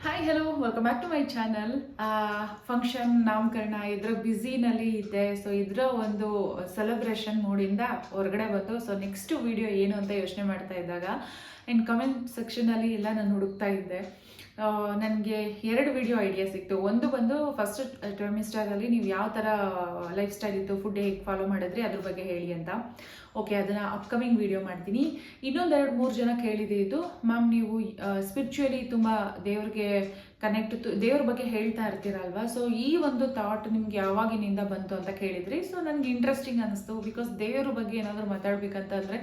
Hi hello welcome back to my channel function ನಾಮಕರಣ ಇದರ ಬ್ಯುಸಿನಲ್ಲಿ ಇದ್ದೆ ಸೊ ಇದರ ಒಂದು ಸೆಲೆಬ್ರೇಷನ್ ಮೂಡಿಂದ ಹೊರಗಡೆ ಬಂದು ಸೊ ನೆಕ್ಸ್ಟ್ ವಿಡಿಯೋ ಏನು ಅಂತ ಯೋಚನೆ ಮಾಡ್ತಾ ಇದ್ದಾಗ ಇನ್ ಕಮೆಂಟ್ ಸೆಕ್ಷನಲ್ಲಿ ಎಲ್ಲ ನಾನು ಹುಡುಕ್ತಾ ಇದ್ದೆ. ನನಗೆ ಎರಡು ವಿಡಿಯೋ ಐಡಿಯಾ ಸಿಕ್ತು ಒಂದು ಬಂದು ಫಸ್ಟ್ ಟರ್ಮಿಸ್ಟಾರಲ್ಲಿ ನೀವು ಯಾವ ಥರ ಲೈಫ್ ಸ್ಟೈಲ್ ಇತ್ತು ಫುಡ್ ಹೇಗೆ ಫಾಲೋ ಮಾಡಿದ್ರಿ, ಅದ್ರ ಬಗ್ಗೆ ಹೇಳಿ ಅಂತ. ಓಕೆ ಅದನ್ನು ಅಪ್ಕಮಿಂಗ್ ವಿಡಿಯೋ ಮಾಡ್ತೀನಿ. ಇನ್ನೊಂದೆರಡು ಮೂರು ಜನ ಕೇಳಿದ್ದು ಮ್ಯಾಮ್ ನೀವು ಸ್ಪಿರಿಚುವಲಿ ತುಂಬ ದೇವ್ರಿಗೆ ಕನೆಕ್ಟ್ ದೇವ್ರ ಬಗ್ಗೆ ಹೇಳ್ತಾ ಇರ್ತೀರಲ್ವಾ? ಸೊ ಈ ಒಂದು ಥಾಟ್ ನಿಮ್ಗೆ ಯಾವಾಗಿನಿಂದ ಬಂತು ಅಂತ ಕೇಳಿದ್ರಿ. ಸೊ ನನಗೆ ಇಂಟ್ರೆಸ್ಟಿಂಗ್ ಅನಿಸ್ತು. ಬಿಕಾಸ್ ದೇವ್ರ ಬಗ್ಗೆ ಏನಾದರೂ ಮಾತಾಡ್ಬೇಕಂತಂದರೆ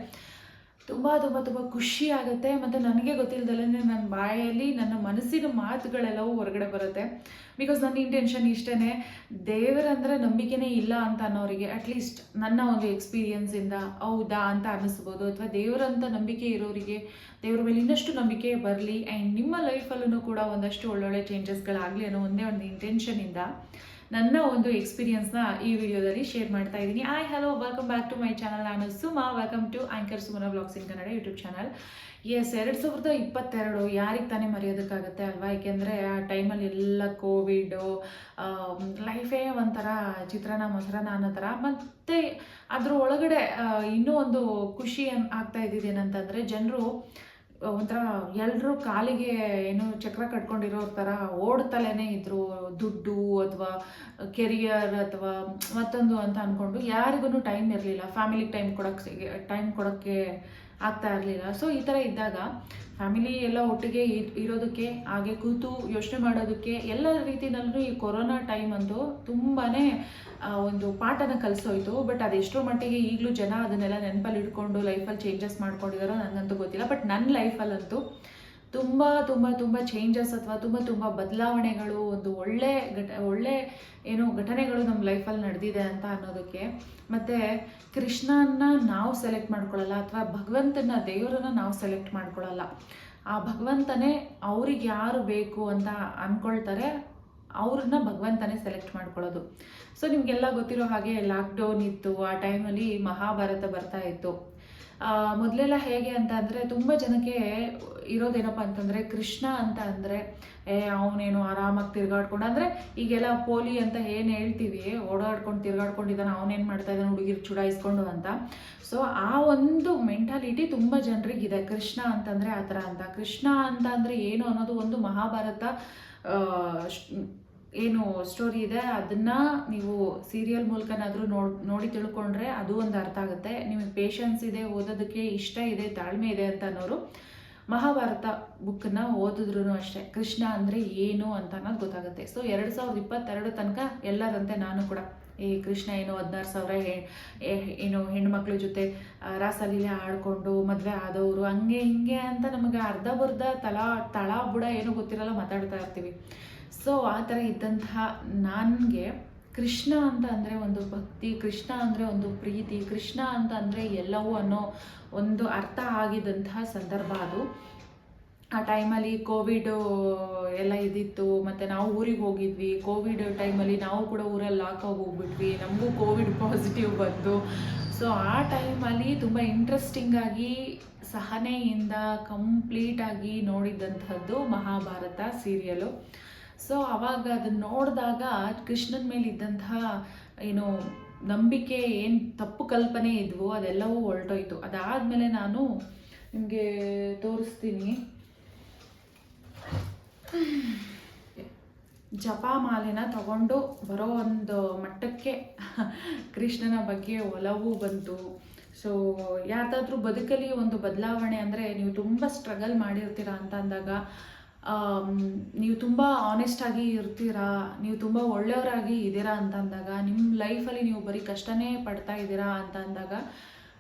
ತುಂಬ ತುಂಬ ತುಂಬ ಖುಷಿ ಆಗುತ್ತೆ ಮತ್ತು ನನಗೆ ಗೊತ್ತಿಲ್ಲದಲ್ಲೇ ನನ್ನ ಬಾಯಲ್ಲಿ ನನ್ನ ಮನಸ್ಸಿನ ಮಾತುಗಳೆಲ್ಲವೂ ಹೊರಗಡೆ ಬರುತ್ತೆ. ಬಿಕಾಸ್ ನನ್ನ ಇಂಟೆನ್ಷನ್ ಇಷ್ಟೇ ದೇವರಂದರೆ ನಂಬಿಕೆನೇ ಇಲ್ಲ ಅಂತ ಅನ್ನೋರಿಗೆ ಅಟ್ಲೀಸ್ಟ್ ನನ್ನ ಒಂದು ಎಕ್ಸ್ಪೀರಿಯನ್ಸಿಂದ ಹೌದಾ ಅಂತ ಅನ್ನಿಸ್ಬೋದು. ಅಥವಾ ದೇವರಂತ ನಂಬಿಕೆ ಇರೋರಿಗೆ ದೇವ್ರ ಮೇಲೆ ಇನ್ನಷ್ಟು ನಂಬಿಕೆ ಬರಲಿ. ಆ್ಯಂಡ್ ನಿಮ್ಮ ಲೈಫಲ್ಲೂ ಕೂಡ ಒಂದಷ್ಟು ಒಳ್ಳೊಳ್ಳೆ ಚೇಂಜಸ್ಗಳಾಗಲಿ ಅನ್ನೋ ಒಂದೇ ಒಂದು ಇಂಟೆನ್ಷನಿಂದ ನನ್ನ ಒಂದು ಎಕ್ಸ್ಪೀರಿಯನ್ಸ್ನ ಈ ವಿಡಿಯೋದಲ್ಲಿ ಶೇರ್ ಮಾಡ್ತಾ ಇದ್ದೀನಿ. Hi hello welcome back to my channel ನಾನು Suma. Welcome to anchor Sumana blogs in Kannada YouTube channel yes ಎರಡು ಸಾವಿರದ ಇಪ್ಪತ್ತೆರಡು ಯಾರಿಗೆ ತಾನೇ ಮರೆಯೋದಕ್ಕಾಗುತ್ತೆ ಅಲ್ವಾ? ಏಕೆಂದರೆ ಆ ಟೈಮಲ್ಲಿ ಎಲ್ಲ ಕೋವಿಡು ಲೈಫೇ ಒಂಥರ ಚಿತ್ರಾನ್ನ, ಮೊಸರನ್ನ ಅನ್ನೋ ಥರ. ಮತ್ತು ಅದ್ರ ಒಳಗಡೆ ಇನ್ನೂ ಒಂದು ಖುಷಿ ಆಗ್ತಾ ಇದ್ದಿದ್ದೇನಂತಂದರೆ ಜನರು ಒಂಥರ ಎಲ್ಲರೂ ಕಾಲಿಗೆ ಏನು ಚಕ್ರ ಕಟ್ಕೊಂಡಿರೋ ಥರ ಓಡ್ತಲೇ ಇದ್ರು, ದುಡ್ಡು ಅಥವಾ ಕೆರಿಯರ್ ಅಥವಾ ಮತ್ತೊಂದು ಅಂತ ಅಂದ್ಕೊಂಡು ಯಾರಿಗೂ ಟೈಮ್ ಇರಲಿಲ್ಲ. ಫ್ಯಾಮಿಲಿಗೆ ಟೈಮ್ ಕೊಡೋಕ್ಕೆ ಟೈಮ್ ಕೊಡೋಕ್ಕೆ ಆಗ್ತಾ ಇರಲಿಲ್ಲ. ಸೊ ಈ ಥರ ಇದ್ದಾಗ ಫ್ಯಾಮಿಲಿ ಎಲ್ಲ ಒಟ್ಟಿಗೆ ಇರೋದಕ್ಕೆ, ಹಾಗೆ ಕೂತು ಯೋಚನೆ ಮಾಡೋದಕ್ಕೆ ಎಲ್ಲ ರೀತಿಯಲ್ಲೂ ಈ ಕೊರೋನಾ ಟೈಮ್ ಅಂತೂ ತುಂಬಾ ಒಂದು ಪಾಠನ ಕಲಿಸೋಯ್ತು. ಬಟ್ ಅದೆಷ್ಟೋ ಮಟ್ಟಿಗೆ ಈಗಲೂ ಜನ ಅದನ್ನೆಲ್ಲ ನೆನಪಲ್ಲಿ ಇಟ್ಕೊಂಡು ಲೈಫಲ್ಲಿ ಚೇಂಜಸ್ ಮಾಡ್ಕೊಂಡಿದಾರೋ ನನಗಂತೂ ಗೊತ್ತಿಲ್ಲ. ಬಟ್ ನನ್ನ ಲೈಫಲ್ಲಂತೂ ತುಂಬ ತುಂಬ ತುಂಬ ಚೇಂಜಸ್ ಅಥವಾ ತುಂಬ ತುಂಬ ಬದಲಾವಣೆಗಳು ಒಂದು ಒಳ್ಳೆ ಘಟ, ಒಳ್ಳೆ ಏನು ಘಟನೆಗಳು ನಮ್ಮ ಲೈಫಲ್ಲಿ ನಡೆದಿದೆ ಅಂತ ಅನ್ನೋದಕ್ಕೆ. ಮತ್ತು ಕೃಷ್ಣನ ನಾವು ಸೆಲೆಕ್ಟ್ ಮಾಡ್ಕೊಳ್ಳಲ್ಲ ಅಥವಾ ಭಗವಂತನ ದೇವರನ್ನು ನಾವು ಸೆಲೆಕ್ಟ್ ಮಾಡ್ಕೊಳ್ಳಲ್ಲ. ಆ ಭಗವಂತನೇ ಅವ್ರಿಗೆ ಯಾರು ಬೇಕು ಅಂತ ಅಂದ್ಕೊಳ್ತಾರೆ ಅವ್ರನ್ನ ಭಗವಂತನೇ ಸೆಲೆಕ್ಟ್ ಮಾಡ್ಕೊಳ್ಳೋದು. ಸೊ ನಿಮಗೆಲ್ಲ ಗೊತ್ತಿರೋ ಹಾಗೆ ಲಾಕ್ಡೌನ್ ಇತ್ತು, ಆ ಟೈಮಲ್ಲಿ ಮಹಾಭಾರತ ಬರ್ತಾ ಇತ್ತು. ಮೊದಲೆಲ್ಲ ಹೇಗೆ ಅಂತ ಅಂದರೆ ತುಂಬ ಜನಕ್ಕೆ ಇರೋದೇನಪ್ಪ ಅಂತಂದರೆ ಕೃಷ್ಣ ಅಂತ ಅಂದರೆ, ಏ, ಅವನೇನು ಆರಾಮಾಗಿ ತಿರ್ಗಾಡ್ಕೊಂಡು ಅಂದರೆ ಈಗೆಲ್ಲ ಪೋಲಿ ಅಂತ ಏನು ಹೇಳ್ತೀವಿ, ಓಡಾಡ್ಕೊಂಡು ತಿರ್ಗಾಡ್ಕೊಂಡಿದ್ದಾನೆ, ಅವನೇನು ಮಾಡ್ತಾ ಇದ್ದಾನೆ, ಹುಡುಗಿರು ಚುಡಾಯಿಸ್ಕೊಂಡು ಅಂತ. ಸೊ ಆ ಒಂದು ಮೆಂಟಾಲಿಟಿ ತುಂಬ ಜನರಿಗಿದೆ. ಕೃಷ್ಣ ಅಂತಂದರೆ ಆ ಥರ ಅಂತ. ಕೃಷ್ಣ ಅಂತ ಅಂದರೆ ಏನು ಅನ್ನೋದು ಒಂದು ಮಹಾಭಾರತ ಏನು ಸ್ಟೋರಿ ಇದೆ, ಅದನ್ನ ನೀವು ಸೀರಿಯಲ್ ಮೂಲಕನಾದರೂ ನೋಡಿ ನೋಡಿ ತಿಳ್ಕೊಂಡ್ರೆ ಅದು ಒಂದು ಅರ್ಥ ಆಗುತ್ತೆ. ನಿಮಗೆ ಪೇಷನ್ಸ್ ಇದೆ, ಓದೋದಕ್ಕೆ ಇಷ್ಟ ಇದೆ, ತಾಳ್ಮೆ ಇದೆ ಅಂತ ಅನ್ನೋರು ಮಹಾಭಾರತ ಬುಕ್ಕನ್ನ ಓದಿದ್ರು ಅಷ್ಟೇ. ಕೃಷ್ಣ ಅಂದರೆ ಏನು ಅಂತ ಅನ್ನೋದು ಗೊತ್ತಾಗುತ್ತೆ. ಸೊ ಎರಡು ಸಾವಿರದ ಇಪ್ಪತ್ತೆರಡು ತನಕ ಎಲ್ಲರಂತೆ ನಾನು ಕೂಡ ಈ ಕೃಷ್ಣ ಏನು ಹದಿನಾರು ಸಾವಿರ ಏನು ಹೆಣ್ಮಕ್ಳ ಜೊತೆ ರಾಸಲೀಲೆ ಆಡ್ಕೊಂಡು ಮದುವೆ ಆದವರು, ಹಂಗೆ ಹಿಂಗೆ ಅಂತ ನಮಗೆ ಅರ್ಧ ಬರ್ಧ ತಳ ತಳ ಬುಡ ಏನು ಗೊತ್ತಿರಲ್ಲ ಮಾತಾಡ್ತಾ ಇರ್ತೀವಿ. ಸೊ ಆ ಥರ ಇದ್ದಂತಹ ನನಗೆ ಕೃಷ್ಣ ಅಂತ ಅಂದರೆ ಒಂದು ಭಕ್ತಿ, ಕೃಷ್ಣ ಅಂದರೆ ಒಂದು ಪ್ರೀತಿ, ಕೃಷ್ಣ ಅಂತ ಅಂದರೆ ಎಲ್ಲವೂ ಅನ್ನೋ ಒಂದು ಅರ್ಥ ಆಗಿದ್ದಂತಹ ಸಂದರ್ಭ ಅದು. ಆ ಟೈಮಲ್ಲಿ ಕೋವಿಡ್ ಎಲ್ಲ ಇದ್ದಿತ್ತು ಮತ್ತು ನಾವು ಊರಿಗೆ ಹೋಗಿದ್ವಿ. ಕೋವಿಡ್ ಟೈಮಲ್ಲಿ ನಾವು ಕೂಡ ಊರಲ್ಲಿ ಲಾಕ್ ಆಗಿ ಹೋಗ್ಬಿಟ್ವಿ. ನಮಗೂ ಕೋವಿಡ್ ಪಾಸಿಟಿವ್ ಬಂತು ಸೊ ಆ ಟೈಮಲ್ಲಿ ತುಂಬ ಇಂಟ್ರೆಸ್ಟಿಂಗಾಗಿ ಸಹನೆಯಿಂದ ಕಂಪ್ಲೀಟಾಗಿ ನೋಡಿದ್ದಂಥದ್ದು ಮಹಾಭಾರತ ಸೀರಿಯಲು ಸೊ ಅವಾಗ ಅದನ್ನ ನೋಡಿದಾಗ ಕೃಷ್ಣನ ಮೇಲೆ ಇದ್ದಂತಹ ಏನು ನಂಬಿಕೆ, ಏನು ತಪ್ಪು ಕಲ್ಪನೆ ಇದ್ವು ಅದೆಲ್ಲವೂ ಹೊರಟೋಯ್ತು. ಅದಾದಮೇಲೆ ನಾನು ನಿಮಗೆ ತೋರಿಸ್ತೀನಿ. ಜಪಮಾಲೆನ ತಗೊಂಡು ಬರೋ ಒಂದು ಮಟ್ಟಕ್ಕೆ ಕೃಷ್ಣನ ಬಗ್ಗೆ ಒಲವು ಬಂತು. ಸೊ ಯಾರ್ದಾದ್ರೂ ಬದುಕಲಿ ಒಂದು ಬದಲಾವಣೆ ಅಂದರೆ ನೀವು ತುಂಬ ಸ್ಟ್ರಗಲ್ ಮಾಡಿರ್ತೀರಾ ಅಂತ ಅಂದಾಗ ನೀವು ತುಂಬ ಆನೆಸ್ಟಾಗಿ ಇರ್ತೀರಾ? ನೀವು ತುಂಬ ಒಳ್ಳೆಯವರಾಗಿ ಇದ್ದೀರಾ ಅಂತ ಅಂದಾಗ ನಿಮ್ಮ ಲೈಫಲ್ಲಿ ನೀವು ಬರೀ ಕಷ್ಟನೇ ಪಡ್ತಾ ಇದ್ದೀರಾ ಅಂತ ಅಂದಾಗ,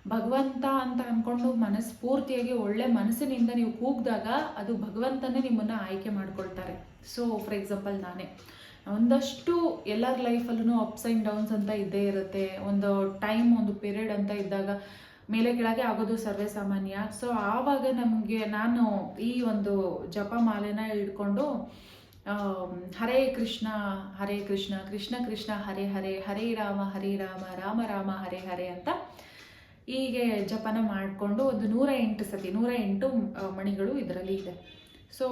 ಭಗವಂತ ಅಂತ ಅಂದ್ಕೊಂಡು ಮನಸ್ಫೂರ್ತಿಯಾಗಿ ಒಳ್ಳೆ ಮನಸ್ಸಿನಿಂದ ನೀವು ಕೂಗಿದಾಗ ಅದು ಭಗವಂತನೇ ನಿಮ್ಮನ್ನು ಆಯ್ಕೆ ಮಾಡ್ಕೊಳ್ತಾರೆ. ಸೊ ಫಾರ್ ಎಕ್ಸಾಂಪಲ್ ನಾನೇ. ಒಂದಷ್ಟು ಎಲ್ಲರ ಲೈಫಲ್ಲೂ ಅಪ್ಸ್ ಆ್ಯಂಡ್ ಡೌನ್ಸ್ ಅಂತ ಇದ್ದೇ ಇರುತ್ತೆ. ಒಂದು ಟೈಮ್ ಒಂದು ಪೀರಿಯಡ್ ಅಂತ ಇದ್ದಾಗ ಮೇಲೆ ಕೆಳಗೆ ಆಗೋದು ಸರ್ವೇ ಸಾಮಾನ್ಯ. ಸೊ ಆವಾಗ ನಮಗೆ ನಾನು ಈ ಒಂದು ಜಪಮಾಲೆನ ಹಿಡ್ಕೊಂಡು ಹರೇ ಕೃಷ್ಣ ಹರೇ ಕೃಷ್ಣ ಕೃಷ್ಣ ಕೃಷ್ಣ, ಹರೇ ಹರೇ ಹರೇ ರಾಮ ಹರೇ ರಾಮ ರಾಮ ರಾಮ, ಹರೇ ಹರೇ ಅಂತ ಹೀಗೆ ಜಪನ ಮಾಡಿಕೊಂಡು ಒಂದು ನೂರ ಎಂಟು ಸತಿ, ನೂರ ಎಂಟು ಮಣಿಗಳು ಇದರಲ್ಲಿ ಇದೆ. ಸೊ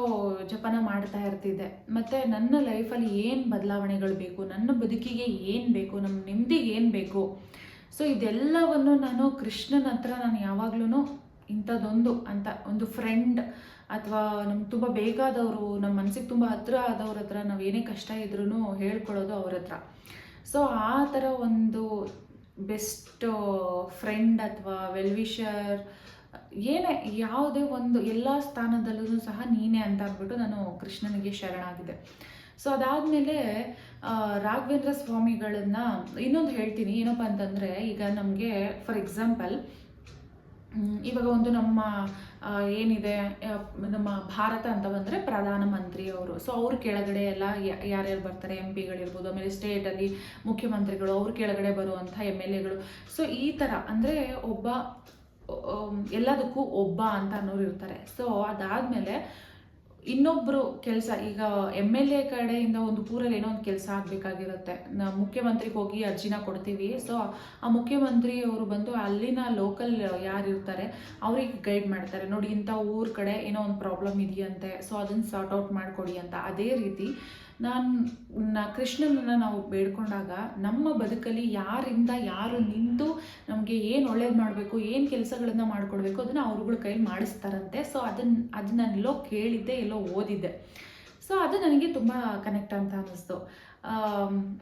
ಜಪನ ಮಾಡ್ತಾ ಇರ್ತಿದ್ದೆ. ಮತ್ತು ನನ್ನ ಲೈಫಲ್ಲಿ ಏನು ಬದಲಾವಣೆಗಳು ಬೇಕು, ನನ್ನ ಬದುಕಿಗೆ ಏನು ಬೇಕು, ನಮ್ಮ ನೆಮ್ಮದಿಗೆ ಏನು ಬೇಕು ಸೊ ಇದೆಲ್ಲವನ್ನು ನಾನು ಕೃಷ್ಣನ ಹತ್ರ ನಾನು ಯಾವಾಗ್ಲೂ ಇಂಥದ್ದೊಂದು ಅಂತ ಒಂದು ಫ್ರೆಂಡ್ ಅಥವಾ ನಮ್ಗೆ ತುಂಬ ಬೇಕಾದವರು ನಮ್ಮ ಮನಸ್ಸಿಗೆ ತುಂಬ ಹತ್ರ ಆದವ್ರ ಹತ್ರ ನಾವು ಏನೇ ಕಷ್ಟ ಇದ್ರೂ ಹೇಳ್ಕೊಳ್ಳೋದು ಅವ್ರ ಹತ್ರ. ಸೊ ಆ ಥರ ಒಂದು ಬೆಸ್ಟ್ ಫ್ರೆಂಡ್ ಅಥವಾ ವೆಲ್ವಿಷರ್ ಏನೇ ಯಾವುದೇ ಒಂದು ಎಲ್ಲ ಸ್ಥಾನದಲ್ಲೂ ಸಹ ನೀನೇ ಅಂತ ಅಂದ್ಬಿಟ್ಟು ನಾನು ಕೃಷ್ಣನಿಗೆ ಶರಣಾಗಿದೆ ಸೊ ಅದಾದಮೇಲೆ ರಾಘವೇಂದ್ರ ಸ್ವಾಮಿಗಳನ್ನ ಇನ್ನೊಂದು ಹೇಳ್ತೀನಿ. ಏನಪ್ಪ ಅಂತಂದರೆ, ಈಗ ನಮಗೆ ಫಾರ್ ಎಕ್ಸಾಂಪಲ್ ಇವಾಗ ಒಂದು ನಮ್ಮ ಏನಿದೆ ನಮ್ಮ ಭಾರತ ಅಂತ ಬಂದರೆ ಪ್ರಧಾನಮಂತ್ರಿ ಅವರು. ಸೊ ಅವ್ರ ಕೆಳಗಡೆ ಎಲ್ಲ ಯಾರ್ಯಾರು ಬರ್ತಾರೆ? ಎಂ ಪಿಗಳಿರ್ಬೋದು ಆಮೇಲೆ ಸ್ಟೇಟಲ್ಲಿ ಮುಖ್ಯಮಂತ್ರಿಗಳು, ಅವ್ರ ಕೆಳಗಡೆ ಬರುವಂಥ ಎಂ ಎಲ್ ಎಗಳು. ಸೊ ಈ ಥರ ಅಂದರೆ ಒಬ್ಬ ಎಲ್ಲದಕ್ಕೂ ಒಬ್ಬ ಅಂತ ಅನ್ನೋರು ಇರ್ತಾರೆ. ಸೊ ಅದಾದಮೇಲೆ ಇನ್ನೊಬ್ಬರು ಕೆಲಸ, ಈಗ ಎಂ ಎಲ್ ಎ ಕಡೆಯಿಂದ ಒಂದು ಊರಲ್ಲಿ ಏನೋ ಒಂದು ಕೆಲಸ ಆಗಬೇಕಾಗಿರುತ್ತೆ. ನಾ ಮುಖ್ಯಮಂತ್ರಿಗೆ ಹೋಗಿ ಅರ್ಜಿನ ಕೊಡ್ತೀವಿ. ಸೊ ಆ ಮುಖ್ಯಮಂತ್ರಿ ಅವರು ಬಂದು ಅಲ್ಲಿನ ಲೋಕಲ್ ಯಾರು ಇರ್ತಾರೆ ಅವ್ರಿಗೆ ಗೈಡ್ ಮಾಡ್ತಾರೆ. ನೋಡಿ, ಇಂಥ ಊರ ಕಡೆ ಏನೋ ಒಂದು ಪ್ರಾಬ್ಲಮ್ ಇದೆಯಂತೆ ಸೊ ಅದನ್ನು ಸಾರ್ಟ್ ಔಟ್ ಮಾಡಿಕೊಡಿ ಅಂತ. ಅದೇ ರೀತಿ ನಾನು, ನ ಕೃಷ್ಣನನ್ನು ನಾವು ಬೇಡ್ಕೊಂಡಾಗ ನಮ್ಮ ಬದುಕಲ್ಲಿ ಯಾರಿಂದ ಯಾರು ನಿಂತು ನಮಗೆ ಏನು ಒಳ್ಳೇದು ಮಾಡಬೇಕು, ಏನು ಕೆಲಸಗಳನ್ನು ಮಾಡಿಕೊಡ್ಬೇಕು ಅದನ್ನು ಅವ್ರುಗಳ ಕೈಲಿ ಮಾಡಿಸ್ತಾರಂತೆ. ಸೊ ಅದನ್ನು ಅದು ನಾನು ಎಲ್ಲೋ ಕೇಳಿದ್ದೆ, ಎಲ್ಲೋ ಓದಿದ್ದೆ. ಸೊ ಅದು ನನಗೆ ತುಂಬ ಕನೆಕ್ಟ್ ಅಂತ ಅನ್ನಿಸ್ತು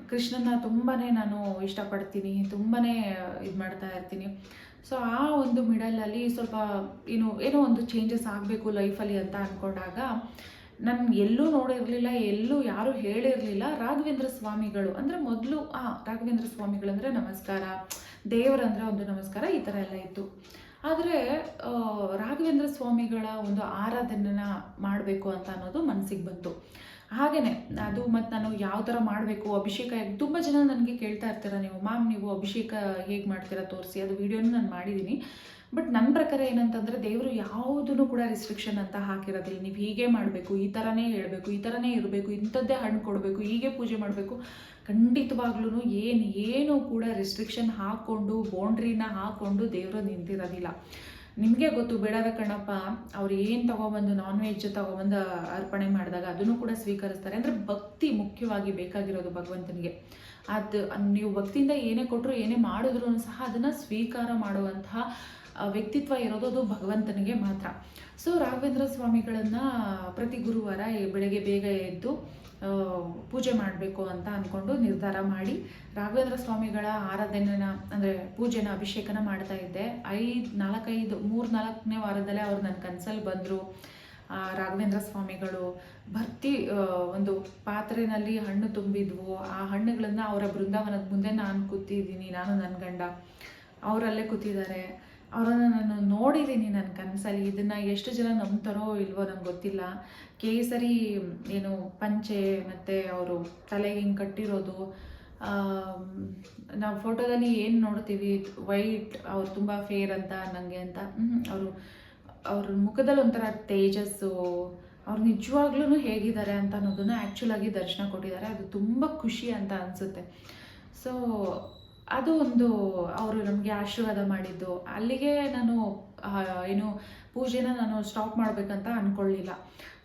ಕೃಷ್ಣನ ತುಂಬಾ ನಾನು ಇಷ್ಟಪಡ್ತೀನಿ ತುಂಬಾ ಇದು ಮಾಡ್ತಾ ಇರ್ತೀನಿ. ಸೊ ಆ ಒಂದು ಮಿಡಲಲ್ಲಿ ಸ್ವಲ್ಪ, ಏನು, ಏನೋ ಒಂದು ಚೇಂಜಸ್ ಆಗಬೇಕು ಲೈಫಲ್ಲಿ ಅಂತ ಅಂದ್ಕೊಂಡಾಗ ನಾನು ಎಲ್ಲೂ ನೋಡಿರಲಿಲ್ಲ, ಎಲ್ಲೂ ಯಾರೂ ಹೇಳಿರಲಿಲ್ಲ. ರಾಘವೇಂದ್ರ ಸ್ವಾಮಿಗಳು ಅಂದರೆ ಮೊದಲು, ಆ, ರಾಘವೇಂದ್ರ ಸ್ವಾಮಿಗಳು ಅಂದರೆ ನಮಸ್ಕಾರ, ದೇವರಂದ್ರೆ ಒಂದು ನಮಸ್ಕಾರ, ಈ ಥರ ಎಲ್ಲ ಇತ್ತು. ಆದರೆ ರಾಘವೇಂದ್ರ ಸ್ವಾಮಿಗಳ ಒಂದು ಆರಾಧನೆನ ಮಾಡಬೇಕು ಅಂತ ಅನ್ನೋದು ಮನಸ್ಸಿಗೆ ಬಂತು. ಹಾಗೆಯೇ ಅದು ಮತ್ತು ನಾನು ಯಾವ ಥರ ಮಾಡಬೇಕು, ಅಭಿಷೇಕ ತುಂಬ ಜನ ನನಗೆ ಕೇಳ್ತಾ ಇರ್ತೀರ ನೀವು, ಮ್ಯಾಮ್, ನೀವು ಅಭಿಷೇಕ ಹೇಗೆ ಮಾಡ್ತೀರಾ, ತೋರಿಸಿ. ಅದು ವಿಡಿಯೋನು ನಾನು ಮಾಡಿದ್ದೀನಿ ಬಟ್ ನನ್ನ ಪ್ರಕಾರ ಏನಂತಂದರೆ ದೇವರು ಯಾವುದನ್ನು ಕೂಡ ರಿಸ್ಟ್ರಿಕ್ಷನ್ ಅಂತ ಹಾಕಿರೋದಿಲ್ಲ. ನೀವು ಹೀಗೆ ಮಾಡಬೇಕು, ಈ ಥರನೇ ಹೇಳಬೇಕು, ಈ ಥರನೇ ಇರಬೇಕು, ಇಂಥದ್ದೇ ಹಣ್ಣು ಕೊಡಬೇಕು, ಹೀಗೆ ಪೂಜೆ ಮಾಡಬೇಕು. ಖಂಡಿತವಾಗ್ಲೂ ಏನು ಏನು ಕೂಡ ರಿಸ್ಟ್ರಿಕ್ಷನ್ ಹಾಕ್ಕೊಂಡು ಬೌಂಡ್ರಿನ ಹಾಕ್ಕೊಂಡು ದೇವರು ನಿಂತಿರೋದಿಲ್ಲ. ನಿಮಗೆ ಗೊತ್ತು, ಬೇಡದ ಕಣಪ್ಪ, ಅವ್ರು ಏನು ತಗೊಬಂದು ನಾನ್ ವೆಜ್ ತಗೊಬಂದು ಅರ್ಪಣೆ ಮಾಡಿದಾಗ ಅದನ್ನು ಕೂಡ ಸ್ವೀಕರಿಸ್ತಾರೆ. ಅಂದರೆ ಭಕ್ತಿ ಮುಖ್ಯವಾಗಿ ಬೇಕಾಗಿರೋದು ಭಗವಂತನಿಗೆ. ಅದು, ನೀವು ಭಕ್ತಿಯಿಂದ ಏನೇ ಕೊಟ್ಟರು ಏನೇ ಮಾಡಿದ್ರು ಸಹ ಅದನ್ನು ಸ್ವೀಕಾರ ಮಾಡುವಂತಹ ವ್ಯಕ್ತಿತ್ವ ಇರೋದು ಅದು ಭಗವಂತನಿಗೆ ಮಾತ್ರ. ಸೊ ರಾಘವೇಂದ್ರ ಸ್ವಾಮಿಗಳನ್ನು ಪ್ರತಿ ಗುರುವಾರ ಬೆಳಗ್ಗೆ ಬೇಗ ಎದ್ದು ಪೂಜೆ ಮಾಡಬೇಕು ಅಂತ ಅಂದ್ಕೊಂಡು ನಿರ್ಧಾರ ಮಾಡಿ ರಾಘವೇಂದ್ರ ಸ್ವಾಮಿಗಳ ಆರಾಧನೆನ, ಅಂದರೆ ಪೂಜೆನ ಅಭಿಷೇಕನ ಮಾಡ್ತಾ ಇದ್ದೆ. ಐದು, ನಾಲ್ಕೈದು, ಮೂರು, ನಾಲ್ಕನೇ ವಾರದಲ್ಲೇ ಅವ್ರು ನನ್ನ ಕನಸಲ್ಲಿ ಬಂದರು. ರಾಘವೇಂದ್ರ ಸ್ವಾಮಿಗಳು ಭರ್ತಿ ಒಂದು ಪಾತ್ರೆನಲ್ಲಿ ಹಣ್ಣು ತುಂಬಿದ್ವು. ಆ ಹಣ್ಣುಗಳನ್ನು ಅವರ ಬೃಂದಾವನದ ಮುಂದೆ ನಾನು ಕೂತಿದ್ದೀನಿ, ನಾನು ನನ್ನ ಗಂಡ. ಅವರಲ್ಲೇ ಕೂತಿದ್ದಾರೆ. ಅವರನ್ನು ನಾನು ನೋಡಿದ್ದೀನಿ ನನ್ನ ಕನಸಲ್ಲಿ. ಇದನ್ನು ಎಷ್ಟು ಜನ ನಂಬ್ತಾರೋ ಇಲ್ವೋ ನಂಗೆ ಗೊತ್ತಿಲ್ಲ. ಕೇಸರಿ ಏನು ಪಂಚೆ ಮತ್ತು ಅವರು ತಲೆಗೆ ಹಿಂಗೆ ಕಟ್ಟಿರೋದು ನಾವು ಫೋಟೋದಲ್ಲಿ ಏನು ನೋಡ್ತೀವಿ? ವೈಟ್, ಅವ್ರು ತುಂಬ ಫೇರ್ ಅಂತ ನನಗೆ ಅಂತ. ಅವರು, ಅವ್ರ ಮುಖದಲ್ಲಿ ಒಂಥರ ತೇಜಸ್ಸು, ಅವ್ರು ನಿಜವಾಗ್ಲೂ ಹೇಗಿದ್ದಾರೆ ಅಂತ ಅನ್ನೋದನ್ನು ಆ್ಯಕ್ಚುಲಾಗಿ ದರ್ಶನ ಕೊಟ್ಟಿದ್ದಾರೆ. ಅದು ತುಂಬ ಖುಷಿ ಅಂತ ಅನಿಸುತ್ತೆ. ಸೊ ಅದು ಒಂದು ಅವರು ನಮಗೆ ಆಶೀರ್ವಾದ ಮಾಡಿದ್ದು. ಅಲ್ಲಿಗೆ ನಾನು ಏನು ಪೂಜೆನ ನಾನು ಸ್ಟಾಪ್ ಮಾಡಬೇಕಂತ ಅಂದ್ಕೊಳ್ಳಿಲ್ಲ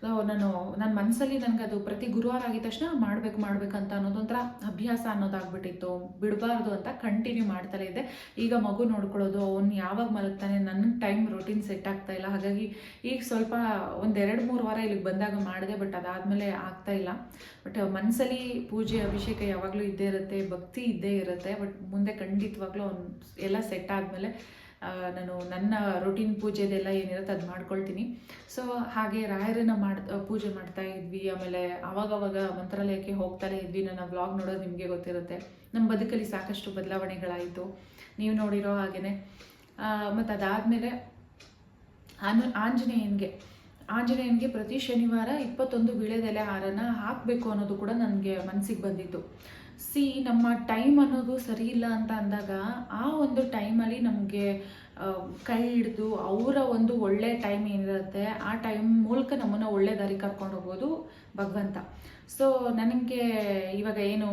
ಸೊ ನಾನು ನನ್ನ ಮನಸ್ಸಲ್ಲಿ ನನಗೆ ಅದು ಪ್ರತಿ ಗುರುವಾರ ಆಗಿದ ತಕ್ಷಣ ಮಾಡಬೇಕು ಮಾಡಬೇಕಂತ ಅನ್ನೋದೊಂಥರ ಅಭ್ಯಾಸ ಅನ್ನೋದಾಗ್ಬಿಟ್ಟಿತ್ತು. ಬಿಡಬಾರ್ದು ಅಂತ ಕಂಟಿನ್ಯೂ ಮಾಡ್ತಾನೆ ಇದ್ದೆ. ಈಗ ಮಗು ನೋಡ್ಕೊಳ್ಳೋದು, ಅವ್ನು ಯಾವಾಗ ಮಲಗ್ತಾನೆ ನನ್ನ ಟೈಮ್ ರೊಟೀನ್ ಸೆಟ್ ಆಗ್ತಾ ಇಲ್ಲ. ಹಾಗಾಗಿ ಈಗ ಸ್ವಲ್ಪ ಒಂದೆರಡು ಮೂರು ವಾರ ಇಲ್ಲಿಗೆ ಬಂದಾಗ ಮಾಡಿದೆ ಬಟ್ ಅದಾದಮೇಲೆ ಆಗ್ತಾ ಇಲ್ಲ. ಬಟ್ ಮನಸ್ಸಲ್ಲಿ ಪೂಜೆ, ಅಭಿಷೇಕ ಯಾವಾಗಲೂ ಇದ್ದೇ ಇರುತ್ತೆ, ಭಕ್ತಿ ಇದ್ದೇ ಇರುತ್ತೆ. ಬಟ್ ಮುಂದೆ ಖಂಡಿತವಾಗ್ಲೂ ಅವ್ನು ಎಲ್ಲ ಸೆಟ್ ಆದಮೇಲೆ ನಾನು ನನ್ನ ರೊಟೀನ್ ಪೂಜೆದೆಲ್ಲ ಏನಿರುತ್ತೆ ಅದು ಮಾಡ್ಕೊಳ್ತೀನಿ. ಸೊ ಹಾಗೆ ರಾಯರನ್ನ ಮಾಡ್ ಪೂಜೆ ಮಾಡ್ತಾ ಇದ್ವಿ. ಆಮೇಲೆ ಅವಾಗವಾಗ ಮಂತ್ರಾಲಯಕ್ಕೆ ಹೋಗ್ತಾನೆ ಇದ್ವಿ. ನನ್ನ ವ್ಲಾಗ್ ನೋಡೋದು ನಿಮಗೆ ಗೊತ್ತಿರುತ್ತೆ. ನಮ್ಮ ಬದುಕಲ್ಲಿ ಸಾಕಷ್ಟು ಬದಲಾವಣೆಗಳಾಯಿತು. ನೀವು ನೋಡಿರೋ ಹಾಗೆಯೇ ಮತ್ತು ಅದಾದಮೇಲೆ ಆನ್, ಆಂಜನೇಯನಿಗೆ ಆಂಜನೇಯನಿಗೆ ಪ್ರತಿ ಶನಿವಾರ ಇಪ್ಪತ್ತೊಂದು ವೀಳ್ಯದೆಲೆ ಹಾರನ ಹಾಕಬೇಕು ಅನ್ನೋದು ಕೂಡ ನನಗೆ ಮನಸ್ಸಿಗೆ ಬಂದಿತ್ತು. ಸಿ ನಮ್ಮ ಟೈಮ್ ಅನ್ನೋದು ಸರಿ ಇಲ್ಲ ಅಂತ ಅಂದಾಗ ಆ ಒಂದು ಟೈಮಲ್ಲಿ ನಮಗೆ ಕೈ ಹಿಡಿದು ಅವರ ಒಂದು ಒಳ್ಳೆ ಟೈಮ್ ಏನಿರುತ್ತೆ, ಆ ಟೈಮ್ ಮೂಲಕ ನಮ್ಮನ್ನು ಒಳ್ಳೆ ದಾರಿ ಕರ್ಕೊಂಡು ಹೋಗೋದು ಭಗವಂತ. ಸೊ ನನಗೆ ಇವಾಗ ಏನು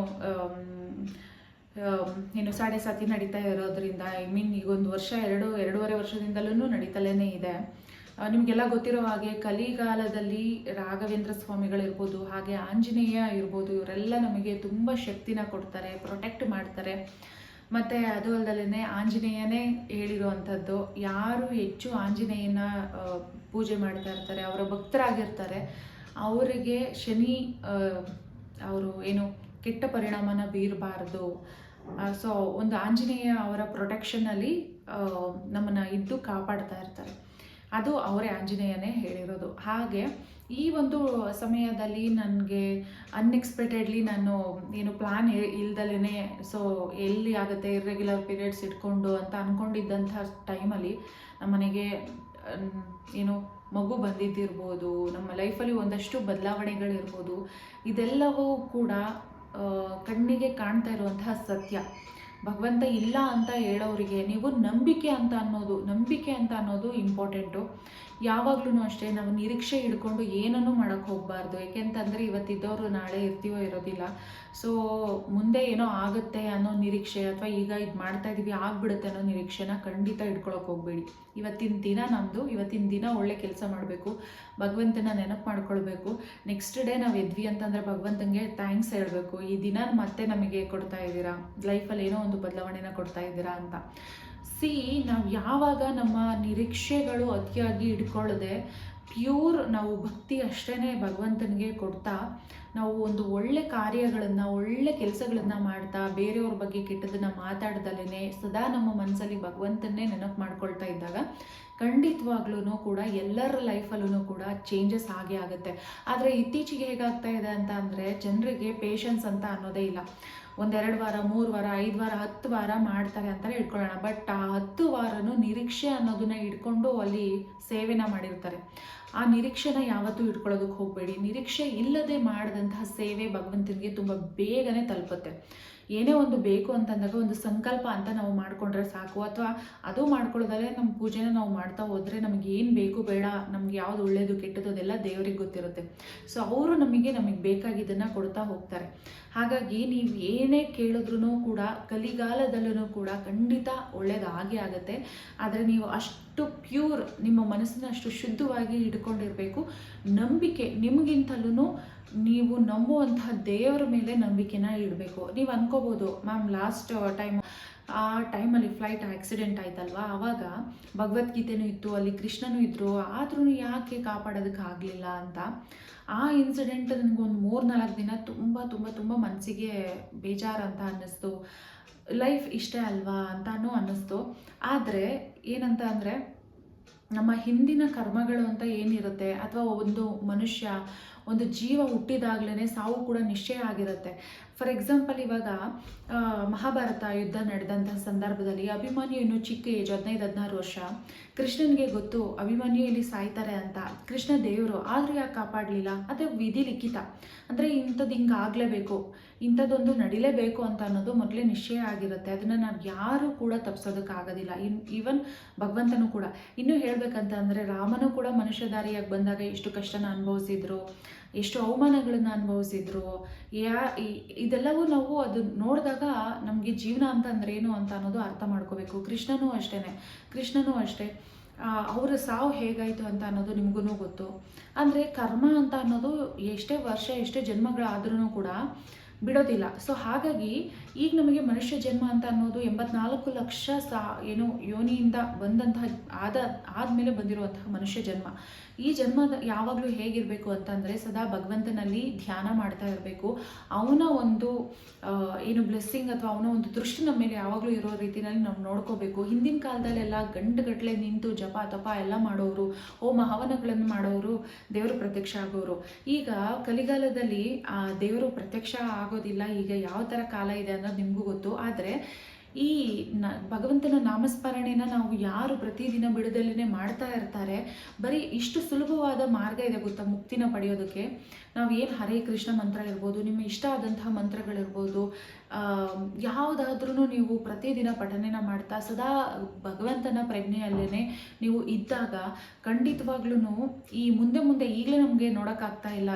ಏನು ಸಾಡೆ ಸಾತಿ ನಡೀತಾ ಇರೋದ್ರಿಂದ ಐ ಮೀನ್ ಈಗ ಒಂದು ವರ್ಷ, ಎರಡು, ಎರಡೂವರೆ ವರ್ಷದಿಂದಲೂ ನಡೀತಲೇ ಇದೆ. ನಿಮಗೆಲ್ಲ ಗೊತ್ತಿರೋ ಹಾಗೆ ಕಲಿಗಾಲದಲ್ಲಿ ರಾಘವೇಂದ್ರ ಸ್ವಾಮಿಗಳಿರ್ಬೋದು, ಹಾಗೆ ಆಂಜನೇಯ ಇರ್ಬೋದು, ಇವರೆಲ್ಲ ನಮಗೆ ತುಂಬ ಶಕ್ತಿನ ಕೊಡ್ತಾರೆ ಪ್ರೊಟೆಕ್ಟ್ ಮಾಡ್ತಾರೆ. ಮತ್ತು ಅದು ಅಲ್ಲದಲ್ಲೇ ಆಂಜನೇಯನೇ ಹೇಳಿರುವಂಥದ್ದು, ಯಾರು ಹೆಚ್ಚು ಆಂಜನೇಯನ ಪೂಜೆ ಮಾಡ್ತಾ ಇರ್ತಾರೆ, ಅವರ ಭಕ್ತರಾಗಿರ್ತಾರೆ, ಅವರಿಗೆ ಶನಿ ಅವರು ಏನು ಕೆಟ್ಟ ಪರಿಣಾಮನ ಬೀರಬಾರ್ದು. ಸೊ ಒಂದು ಆಂಜನೇಯ ಅವರ ಪ್ರೊಟೆಕ್ಷನಲ್ಲಿ ನಮ್ಮನ್ನು ಇದ್ದು ಕಾಪಾಡ್ತಾ ಇರ್ತಾರೆ. ಅದು ಅವರೇ ಆಂಜನೇಯನೇ ಹೇಳಿರೋದು. ಹಾಗೆ ಈ ಒಂದು ಸಮಯದಲ್ಲಿ ನನಗೆ ಅನ್ಎಕ್ಸ್ಪೆಕ್ಟೆಡ್ಲಿ ನಾನು ಏನು ಪ್ಲ್ಯಾನ್ ಇಲ್ದಲೇ ಸೊ ಎಲ್ಲಿ ಆಗುತ್ತೆ ಇರ್ರೆಗ್ಯುಲರ್ ಪೀರಿಯಡ್ಸ್ ಇಟ್ಕೊಂಡು ಅಂತ ಅಂದ್ಕೊಂಡಿದ್ದಂಥ ಟೈಮಲ್ಲಿ ನಮ್ಮ ಮನೆಗೆ ಏನು ಮಗು ಬಂದಿದ್ದಿರ್ಬೋದು, ನಮ್ಮ ಲೈಫಲ್ಲಿ ಒಂದಷ್ಟು ಬದಲಾವಣೆಗಳಿರ್ಬೋದು, ಇದೆಲ್ಲವೂ ಕೂಡ ಕಣ್ಣಿಗೆ ಕಾಣ್ತಾ ಇರುವಂತಹ ಸತ್ಯ. ಭಗವಂತ ಇಲ್ಲ ಅಂತ ಹೇಳೋರಿಗೆ ನೀವು ನಂಬಿಕೆ ಅಂತ ಅನ್ನೋದು ನಂಬಿಕೆ ಅಂತ ಅನ್ನೋದು ಇಂಪಾರ್ಟೆಂಟು ಯಾವಾಗ್ಲೂ ಅಷ್ಟೇ ನಾವು ನಿರೀಕ್ಷೆ ಹಿಡ್ಕೊಂಡು ಏನನ್ನು ಮಾಡೋಕ್ಕೆ ಹೋಗಬಾರ್ದು. ಯಾಕೆಂತಂದರೆ ಇವತ್ತಿದ್ದವರು ನಾಳೆ ಇರ್ತೀವೋ ಇರೋದಿಲ್ಲ. ಸೊ ಮುಂದೆ ಏನೋ ಆಗುತ್ತೆ ಅನ್ನೋ ನಿರೀಕ್ಷೆ ಅಥವಾ ಈಗ ಇದು ಮಾಡ್ತಾ ಇದೀವಿ ಆಗ್ಬಿಡುತ್ತೆ ಅನ್ನೋ ನಿರೀಕ್ಷೆನ ಖಂಡಿತ ಇಟ್ಕೊಳಕ್ಕೆ ಹೋಗಬೇಡಿ. ಇವತ್ತಿನ ದಿನ ನಮ್ಮದು ಇವತ್ತಿನ ದಿನ ಒಳ್ಳೆ ಕೆಲಸ ಮಾಡಬೇಕು, ಭಗವಂತನ ನೆನಪು ಮಾಡ್ಕೊಳ್ಬೇಕು. ನೆಕ್ಸ್ಟ್ ಡೇ ನಾವು ಎದ್ವಿ ಅಂತಂದರೆ ಭಗವಂತನಿಗೆ ಥ್ಯಾಂಕ್ಸ್ ಹೇಳಬೇಕು. ಈ ದಿನ ಮತ್ತೆ ನಮಗೆ ಕೊಡ್ತಾ ಇದ್ದೀರಾ? ಲೈಫಲ್ಲಿ ಏನೋ ಒಂದು ಬದಲಾವಣೆನ ಕೊಡ್ತಾ ಇದ್ದೀರಾ ಅಂತ. ಸಿ, ನಾವು ಯಾವಾಗ ನಮ್ಮ ನಿರೀಕ್ಷೆಗಳು ಅತಿಯಾಗಿ ಇಟ್ಕೊಳ್ಳದೆ ಪ್ಯೂರ್ ನಾವು ಭಕ್ತಿ ಅಷ್ಟೇ ಭಗವಂತನಿಗೆ ಕೊಡ್ತಾ, ನಾವು ಒಂದು ಒಳ್ಳೆ ಕಾರ್ಯಗಳನ್ನು, ಒಳ್ಳೆ ಕೆಲಸಗಳನ್ನು ಮಾಡ್ತಾ, ಬೇರೆಯವ್ರ ಬಗ್ಗೆ ಕೆಟ್ಟದನ್ನು ಮಾತಾಡ್ದಲೇ ಸದಾ ನಮ್ಮ ಮನಸ್ಸಲ್ಲಿ ಭಗವಂತನ್ನೇ ನೆನಪು ಮಾಡ್ಕೊಳ್ತಾ ಇದ್ದಾಗ ಖಂಡಿತವಾಗ್ಲೂ ಕೂಡ ಎಲ್ಲರ ಲೈಫಲ್ಲೂ ಕೂಡ ಚೇಂಜಸ್ ಆಗೇ ಆಗುತ್ತೆ. ಆದರೆ ಇತ್ತೀಚೆಗೆ ಹೇಗಾಗ್ತಾ ಇದೆ ಅಂತ ಅಂದರೆ, ಜನರಿಗೆ ಪೇಷನ್ಸ್ ಅಂತ ಅನ್ನೋದೇ ಇಲ್ಲ. ಒಂದೆರಡು ವಾರ, ಮೂರು ವಾರ, ಐದು ವಾರ, ಹತ್ತು ವಾರ ಮಾಡ್ತಾರೆ ಅಂತಲೇ ಇಟ್ಕೊಳ್ಳೋಣ. ಬಟ್ ಆ ಹತ್ತು ವಾರನೂ ನಿರೀಕ್ಷೆ ಅನ್ನೋದನ್ನ ಇಟ್ಕೊಂಡು ಅಲ್ಲಿ ಸೇವೆನ ಮಾಡಿರ್ತಾರೆ. ಆ ನಿರೀಕ್ಷೆನ ಯಾವತ್ತೂ ಇಟ್ಕೊಳ್ಳೋದಕ್ಕೆ ಹೋಗಬೇಡಿ. ನಿರೀಕ್ಷೆ ಇಲ್ಲದೆ ಮಾಡಿದಂತಹ ಸೇವೆ ಭಗವಂತನಿಗೆ ತುಂಬ ಬೇಗನೆ ತಲುಪುತ್ತೆ. ಏನೇ ಒಂದು ಬೇಕು ಅಂತಂದಾಗ, ಒಂದು ಸಂಕಲ್ಪ ಅಂತ ನಾವು ಮಾಡಿಕೊಂಡ್ರೆ ಸಾಕು. ಅಥವಾ ಅದು ಮಾಡ್ಕೊಳ್ಳೋದಲ್ಲೇ ನಮ್ಮ ಪೂಜೆನ ನಾವು ಮಾಡ್ತಾ ಹೋದರೆ ನಮಗೆ ಏನು ಬೇಕು ಬೇಡ, ನಮ್ಗೆ ಯಾವ್ದು ಒಳ್ಳೇದು ಕೆಟ್ಟದ್ದು ಅದೆಲ್ಲ ದೇವರಿಗೆ ಗೊತ್ತಿರುತ್ತೆ. ಸೊ ಅವರು ನಮಗೆ ನಮಗೆ ಬೇಕಾಗಿದ್ದನ್ನು ಕೊಡ್ತಾ ಹೋಗ್ತಾರೆ. ಹಾಗಾಗಿ ನೀವು ಏನೇ ಕೇಳಿದ್ರೂ ಕೂಡ ಕಲಿಗಾಲದಲ್ಲೂ ಕೂಡ ಖಂಡಿತ ಒಳ್ಳೇದಾಗೇ ಆಗುತ್ತೆ. ಆದರೆ ನೀವು ಅಷ್ಟು ಪ್ಯೂರ್ ನಿಮ್ಮ ಮನಸ್ಸನ್ನ ಅಷ್ಟು ಶುದ್ಧವಾಗಿ ಇಟ್ಕೊಂಡಿರಬೇಕು. ನಂಬಿಕೆ ನಿಮಗಿಂತಲೂ ನೀವು ನಂಬುವಂತಹ ದೇವರ ಮೇಲೆ ನಂಬಿಕೆನ ಇಡಬೇಕು. ನೀವು ಅನ್ಕೋಬೋದು, ಮ್ಯಾಮ್ ಲಾಸ್ಟ್ ಟೈಮ್ ಆ ಟೈಮಲ್ಲಿ ಫ್ಲೈಟ್ ಆಕ್ಸಿಡೆಂಟ್ ಆಯ್ತಲ್ವಾ? ಆವಾಗ ಭಗವದ್ಗೀತೆನೂ ಇತ್ತು, ಅಲ್ಲಿ ಕೃಷ್ಣನೂ ಇದ್ದರು ಆದ್ರೂ ಯಾಕೆ ಕಾಪಾಡೋದಕ್ಕೆ ಆಗಲಿಲ್ಲ ಅಂತ. ಆ ಇನ್ಸಿಡೆಂಟ್ ನನಗೊಂದು ಮೂರು ನಾಲ್ಕು ದಿನ ತುಂಬ ತುಂಬ ತುಂಬ ಮನಸ್ಸಿಗೆ ಬೇಜಾರು ಅಂತ ಅನ್ನಿಸ್ತು. ಲೈಫ್ ಇಷ್ಟೇ ಅಲ್ವಾ ಅಂತಾನೂ ಅನ್ನಿಸ್ತು. ಆದರೆ ಏನಂತ ಅಂದರೆ, ನಮ್ಮ ಹಿಂದಿನ ಕರ್ಮಗಳು ಅಂತ ಏನಿರುತ್ತೆ? ಅಥವಾ ಒಂದು ಮನುಷ್ಯ ಒಂದು ಜೀವ ಹುಟ್ಟಿದಾಗ್ಲೇ ಸಾವು ಕೂಡ ನಿಶ್ಚಯ ಆಗಿರುತ್ತೆ. ಫಾರ್ ಎಕ್ಸಾಂಪಲ್ ಇವಾಗ ಮಹಾಭಾರತ ಯುದ್ಧ ನಡೆದಂತಹ ಸಂದರ್ಭದಲ್ಲಿ ಅಭಿಮನ್ಯು ಇನ್ನು ಚಿಕ್ಕ ಏಜ್ ಹದಿನೈದು, ಹದಿನಾರು ವರ್ಷ, ಕೃಷ್ಣನಿಗೆ ಗೊತ್ತು ಅಭಿಮನ್ಯು ಇಲ್ಲಿ ಸಾಯ್ತಾರೆ ಅಂತ. ಕೃಷ್ಣ ದೇವರು, ಆದರೂ ಯಾಕೆ ಕಾಪಾಡಲಿಲ್ಲ? ಅದೇ ವಿಧಿ ಲಿಖಿತ. ಅಂದರೆ ಇಂಥದ್ದು ಹಿಂಗೆ ಆಗಲೇಬೇಕು ಇಂಥದ್ದೊಂದು ನಡಿಲೇಬೇಕು ಅಂತ ಅನ್ನೋದು ಮೊದಲೇ ನಿಶ್ಚಯ ಆಗಿರುತ್ತೆ. ಅದನ್ನು ನಾವು ಯಾರೂ ಕೂಡ ತಪ್ಪಿಸೋದಕ್ಕಾಗೋದಿಲ್ಲ ಇನ್ ಈವನ್ ಭಗವಂತನೂ ಕೂಡ. ಇನ್ನೂ ಹೇಳಬೇಕಂತ ಅಂದರೆ ರಾಮನೂ ಕೂಡ ಮನುಷ್ಯ ದಾರಿಯಾಗಿ ಬಂದಾಗ ಎಷ್ಟು ಕಷ್ಟನ ಅನುಭವಿಸಿದ್ರು, ಎಷ್ಟು ಅವಮಾನಗಳನ್ನು ಅನುಭವಿಸಿದ್ರು, ಯಾ ಇದೆಲ್ಲವೂ ನಾವು ಅದು ನೋಡಿದಾಗ ನಮಗೆ ಜೀವನ ಅಂತ ಅಂದ್ರೆ ಏನು ಅಂತ ಅನ್ನೋದು ಅರ್ಥ ಮಾಡ್ಕೋಬೇಕು. ಕೃಷ್ಣನೂ ಅಷ್ಟೇ ಕೃಷ್ಣನೂ ಅಷ್ಟೇ. ಅವರ ಸಾವು ಹೇಗಾಯಿತು ಅಂತ ಅನ್ನೋದು ನಿಮಗೂ ಗೊತ್ತು. ಅಂದರೆ ಕರ್ಮ ಅಂತ ಅನ್ನೋದು ಎಷ್ಟೇ ವರ್ಷ, ಎಷ್ಟೇ ಜನ್ಮಗಳಾದ್ರೂ ಕೂಡ ಬಿಡೋದಿಲ್ಲ. ಸೊ ಹಾಗಾಗಿ ಈಗ ನಮಗೆ ಮನುಷ್ಯ ಜನ್ಮ ಅಂತ ಅನ್ನೋದು ಎಂಬತ್ನಾಲ್ಕು ಲಕ್ಷ ಸಾ, ಏನು, ಯೋನಿಯಿಂದ ಬಂದಂತಹ ಆದ, ಆದಮೇಲೆ ಬಂದಿರುವಂತಹ ಮನುಷ್ಯ ಜನ್ಮ. ಈ ಜನ್ಮ ಯಾವಾಗಲೂ ಹೇಗಿರಬೇಕು ಅಂತಂದರೆ ಸದಾ ಭಗವಂತನಲ್ಲಿ ಧ್ಯಾನ ಮಾಡ್ತಾ ಇರಬೇಕು. ಅವನ ಒಂದು ಏನು ಬ್ಲೆಸ್ಸಿಂಗ್ ಅಥವಾ ಅವನ ಒಂದು ದೃಷ್ಟಿ ನಮ್ಮ ಮೇಲೆ ಯಾವಾಗಲೂ ಇರೋ ರೀತಿಯಲ್ಲಿ ನಾವು ನೋಡ್ಕೋಬೇಕು. ಹಿಂದಿನ ಕಾಲದಲ್ಲೆಲ್ಲ ಗಂಟುಗಟ್ಟಲೆ ನಿಂತು ಜಪ ತಪ ಎಲ್ಲ ಮಾಡೋರು ಓ ಹವನಗಳನ್ನು ಮಾಡೋರು ದೇವರು ಪ್ರತ್ಯಕ್ಷ ಆಗೋರು. ಈಗ ಕಲಿಗಾಲದಲ್ಲಿ ಆ ದೇವರು ಪ್ರತ್ಯಕ್ಷ ಆಗೋದಿಲ್ಲ. ಈಗ ಯಾವ ಥರ ಕಾಲ ಇದೆ ಅನ್ನೋದು ನಿಮಗೂ ಗೊತ್ತು. ಆದರೆ ಈ ನ, ಭಗವಂತನ ನಾಮಸ್ಮರಣೆನ ನಾವು ಯಾರು ಪ್ರತಿದಿನ ಬಿಡದಲ್ಲೇ ಮಾಡ್ತಾ ಇರ್ತಾರೆ, ಬರೀ ಇಷ್ಟು ಸುಲಭವಾದ ಮಾರ್ಗ ಇದೆ ಗೊತ್ತಾ ಮುಕ್ತಿನ ಪಡೆಯೋದಕ್ಕೆ. ನಾವು ಏನು ಹರೇ ಕೃಷ್ಣ ಮಂತ್ರ ಇರ್ಬೋದು ನಿಮ್ಮ ಇಷ್ಟ ಆದಂತಹ ಮಂತ್ರಗಳಿರ್ಬೋದು ಯಾವುದಾದ್ರೂ ನೀವು ಪ್ರತಿದಿನ ಪಠನೆನ ಮಾಡ್ತಾ ಸದಾ ಭಗವಂತನ ಪ್ರಜ್ಞೆಯಲ್ಲೇ ನೀವು ಇದ್ದಾಗ ಖಂಡಿತವಾಗ್ಲೂ ಈ ಮುಂದೆ ಮುಂದೆ ಈಗಲೇ ನಮಗೆ ನೋಡೋಕ್ಕಾಗ್ತಾ ಇಲ್ಲ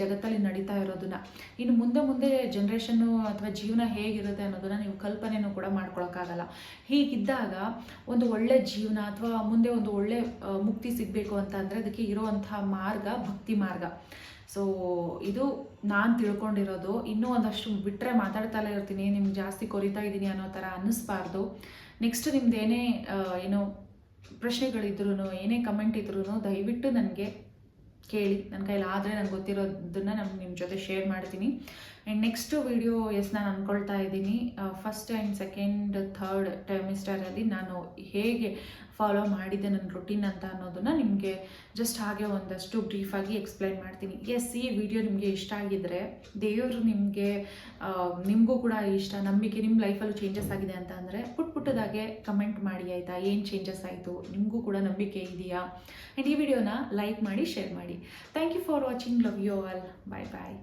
ಜಗತ್ತಲ್ಲಿ ನಡೀತಾ ಇರೋದನ್ನ. ಇನ್ನು ಮುಂದೆ ಮುಂದೆ ಜನ್ರೇಷನ್ನು ಅಥವಾ ಜೀವನ ಹೇಗಿರುತ್ತೆ ಅನ್ನೋದನ್ನು ನೀವು ಕಲ್ಪನೆಯೂ ಕೂಡ ಮಾಡ್ಕೊಳೋಕ್ಕಾಗಲ್ಲ. ಹೀಗಿದ್ದಾಗ ಒಂದು ಒಳ್ಳೆ ಜೀವನ ಅಥವಾ ಮುಂದೆ ಒಂದು ಒಳ್ಳೆ ಮುಕ್ತಿ ಸಿಗಬೇಕು ಅಂತ ಅದಕ್ಕೆ ಇರುವಂತಹ ಮಾರ್ಗ ಭಕ್ತಿ ಮಾರ್ಗ. ಸೊ ಇದು ನಾನು ತಿಳ್ಕೊಂಡಿರೋದು. ಇನ್ನೂ ಒಂದಷ್ಟು ಬಿಟ್ಟರೆ ಮಾತಾಡ್ತಲೇ ಇರ್ತೀನಿ. ನಿಮ್ಗೆ ಜಾಸ್ತಿ ಕೊರಿತಾ ಇದ್ದೀನಿ ಅನ್ನೋ ಥರ ಅನ್ನಿಸ್ಬಾರ್ದು. ನೆಕ್ಸ್ಟ್ ಏನು ಏನೋ ಪ್ರಶ್ನೆಗಳಿದ್ರು ಏನೇ ಕಮೆಂಟ್ ಇದ್ರೂ ದಯವಿಟ್ಟು ನನಗೆ ಕೇಳಿ. ನನ್ನ ಕೈಲಿ ಆದರೆ ನನಗೆ ಗೊತ್ತಿರೋದನ್ನ ನಾನು ನಿಮ್ಮ ಜೊತೆ ಶೇರ್ ಮಾಡ್ತೀನಿ. ಆ್ಯಂಡ್ ನೆಕ್ಸ್ಟ್ ವಿಡಿಯೋ ಎಸ್ ನಾನು ಅಂದ್ಕೊಳ್ತಾ ಇದ್ದೀನಿ ಫಸ್ಟ್ ಆ್ಯಂಡ್ ಸೆಕೆಂಡ್ ಥರ್ಡ್ ಟೆಮಿಸ್ಟರಲ್ಲಿ ನಾನು ಹೇಗೆ ಫಾಲೋ ಮಾಡಿದೆ ನನ್ನ ರುಟೀನ್ ಅಂತ ಅನ್ನೋದನ್ನ ನಿಮಗೆ ಜಸ್ಟ್ ಹಾಗೆ ಒಂದಷ್ಟು ಬ್ರೀಫಾಗಿ ಎಕ್ಸ್ಪ್ಲೈನ್ ಮಾಡ್ತೀನಿ. ಎಸ್ ಈ ವಿಡಿಯೋ ನಿಮಗೆ ಇಷ್ಟ ಆಗಿದ್ದರೆ ದೇವರು ನಿಮಗೆ ನಿಮಗೂ ಕೂಡ ಇಷ್ಟ, ನಂಬಿಕೆ ನಿಮ್ಮ ಲೈಫಲ್ಲೂ ಚೇಂಜಸ್ ಆಗಿದೆ ಅಂತ ಅಂದರೆ ಪುಟ್ ಪುಟ್ಟದಾಗೆ ಕಮೆಂಟ್ ಮಾಡಿ ಆಯಿತಾ? ಏನು ಚೇಂಜಸ್ ಆಯಿತು? ನಿಮಗೂ ಕೂಡ ನಂಬಿಕೆ ಇದೆಯಾ? ಆ್ಯಂಡ್ ಈ ವಿಡಿಯೋನ ಲೈಕ್ ಮಾಡಿ ಶೇರ್ ಮಾಡಿ. Thank you for watching love you all bye bye